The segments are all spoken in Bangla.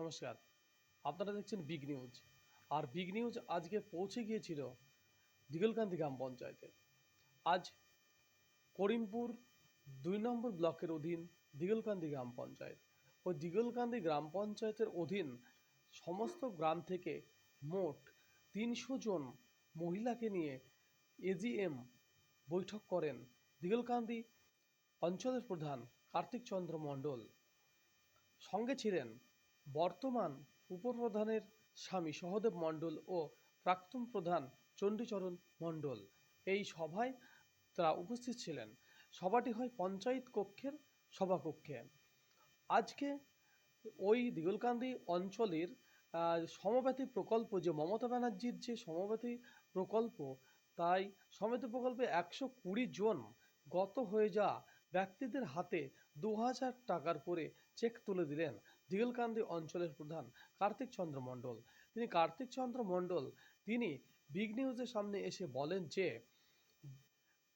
নমস্কার। আপনারা দেখছেন বিগ নিউজ আর বিগ নিউজ আজকে পৌঁছে গিয়েছিল দিগলকান্দি গ্রাম পঞ্চায়েতে। আজ করিমপুর দুই নম্বর ব্লকের অধীন দিগলকান্দি গ্রাম পঞ্চায়েত। ওই দিগলকান্দি গ্রাম পঞ্চায়েতের অধীন সমস্ত গ্রাম থেকে মোট তিনশো জন মহিলাকে নিয়ে এজিএম বৈঠক করেন দিগলকান্দি অঞ্চলের প্রধান কার্তিক চন্দ্র মণ্ডল। সঙ্গে ছিলেন বর্তমান উপপ্রধানের স্বামী সহদেব মণ্ডল ও প্রাক্তন প্রধান চণ্ডীচরণ মণ্ডল। এই সভায় তারা উপস্থিত ছিলেন। সভাটি হয় পঞ্চায়েত কক্ষের সভাকক্ষে। আজকে ওই দিগলকান্দি অঞ্চলের সমব্যথী প্রকল্প যে মমতা ব্যানার্জির যে সমব্যথী প্রকল্প, তাই সমব্যথী প্রকল্পে একশো কুড়ি জন গত হয়ে যাওয়া ব্যক্তিদের হাতে দু হাজার টাকার করে চেক তুলে দিলেন দিগলকান্দি অঞ্চলের প্রধান কার্তিক চন্দ্র মণ্ডল। তিনি কার্তিক চন্দ্র মণ্ডল, তিনি বিগ নিউজের সামনে এসে বলেন যে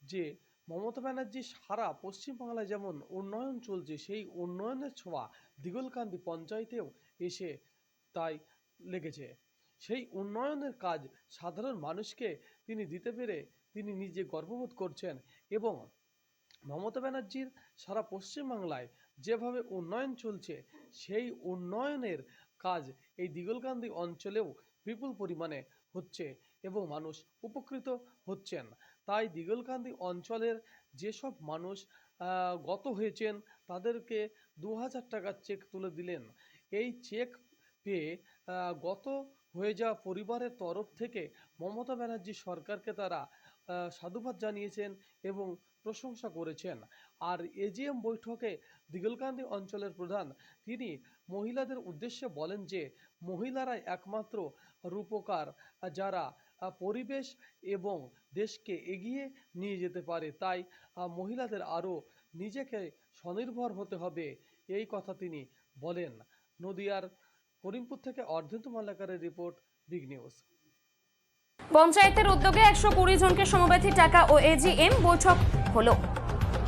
যে মমতা ব্যানার্জি সারা পশ্চিমবাংলায় যেমন উন্নয়ন চলছে, সেই উন্নয়নের ছোঁয়া দিগলকান্দি পঞ্চায়েতেও এসে তাই লেগেছে। সেই উন্নয়নের কাজ সাধারণ মানুষকে তিনি দিতে পেরে তিনি নিজে গর্ববোধ করছেন এবং মমতা ব্যানার্জির সারা পশ্চিমবাংলায় যেভাবে উন্নয়ন চলছে, সেই উন্নয়নের কাজ এই দিগলকান্দি অঞ্চলেও বিপুল পরিমাণে হচ্ছে এবং মানুষ উপকৃত হচ্ছেন। তাই দিগলকান্দি অঞ্চলের যেসব মানুষ গত হয়েছেন, তাদেরকে দু হাজার টাকার চেক তুলে দিলেন। এই চেক পেয়ে গত হয়ে যাওয়া পরিবারের তরফ থেকে মমতা ব্যানার্জি সরকারকে তারা সাধুবাদ জানিয়েছেন এবং প্রশংসা করেছেন। আর এজিএম বৈঠকে দিগলকান্দি অঞ্চলের প্রধান তিনি মহিলাদের উদ্দেশ্যে বলেন যে, মহিলারাই একমাত্র রূপকার যারা পরিবেশ এবং দেশকে এগিয়ে নিয়ে যেতে পারে। তাই মহিলাদের আরও নিজেকে স্বনির্ভর হতে হবে, এই কথা তিনি বলেন। নদিয়ার করিমপুর থেকে অর্ধেন্দু মালাকারের রিপোর্ট, বিগ নিউজ। পঞ্চায়েতের উদ্যোগে একশো কুড়ি জনকে সমব্যথী টাকা ও এজিএম বৈঠক হলো।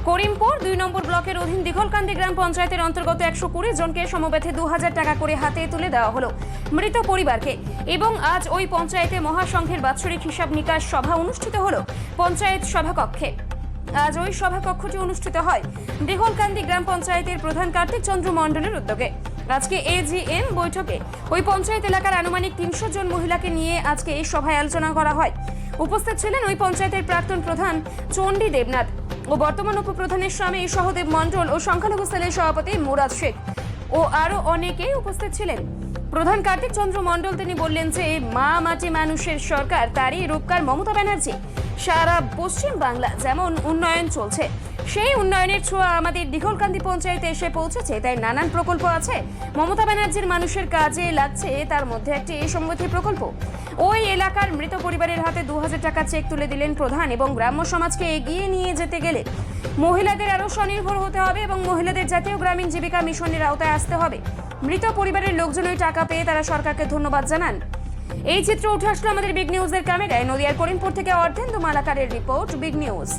করিমপুর দুই নম্বর ব্লকের অধীন দিঘলকান্দি গ্রাম পঞ্চায়েতের অন্তর্গত একশো কুড়ি জনকে সমব্যথে দু হাজার টাকা করে হাতে তুলে দেওয়া হলো। মৃত পরিবারকে এবং আজ ওই পঞ্চায়েতে মহাসংঘের বাৎসরিক হিসাব নিকাশ সভা অনুষ্ঠিত হলো পঞ্চায়েত সভাকক্ষে। আজ ওই সভাকক্ষটি অনুষ্ঠিত হয় দিঘলকান্দি গ্রাম পঞ্চায়েতের প্রধান কার্তিক চন্দ্র মণ্ডলের উদ্যোগে। আজকে এজিএম বৈঠকে ওই পঞ্চায়েত এলাকার আনুমানিক তিনশো জন মহিলাকে নিয়ে আজকে এই সভায় আলোচনা করা হয়। উপস্থিত ছিলেন ওই পঞ্চায়েতের প্রাক্তন প্রধান চণ্ডী দেবনাথ ও বর্তমান উপপ্রধানের স্বামী সহদেব মণ্ডল ও সংখ্যালঘু সেলের সভাপতি মুরাদ শেখ ও আরও অনেকেই উপস্থিত ছিলেন। প্রধান কার্তিক চন্দ্র মণ্ডল তিনি বললেন যে, মা মাটি মানুষের সরকার, তারই রূপকার মমতা ব্যানার্জি সারা পশ্চিম বাংলা যেমন উন্নয়ন চলছে। সেই উন্নয়নের ছোঁয়া আমাদের দিঘলকান্দি পঞ্চায়েতে এসে পৌঁছেছে, তাই নানান প্রকল্প আছে। মমতা ব্যানার্জির মানুষের কাজে লাগছে, তার মধ্যে একটি এই সমৃদ্ধি প্রকল্প। ওই এলাকার মৃত পরিবারের হাতে দু হাজার টাকা চেক তুলে দিলেন প্রধান এবং গ্রাম্য সমাজকে এগিয়ে নিয়ে যেতে গেলে মহিলাদের আরও স্বনির্ভর হতে হবে এবং মহিলাদের জাতীয় গ্রামীণ জীবিকা মিশনের আওতায় আসতে হবে। মৃত পরিবারের লোকজন ওই টাকা পেয়ে তারা সরকারকে ধন্যবাদ জানান। এই চিত্র উঠে আসলো আমাদের বিগ নিউজের ক্যামেরায়। নদিয়ার করিমপুর থেকে অর্ধেন্দু মালাকারের রিপোর্ট, বিগ নিউজ।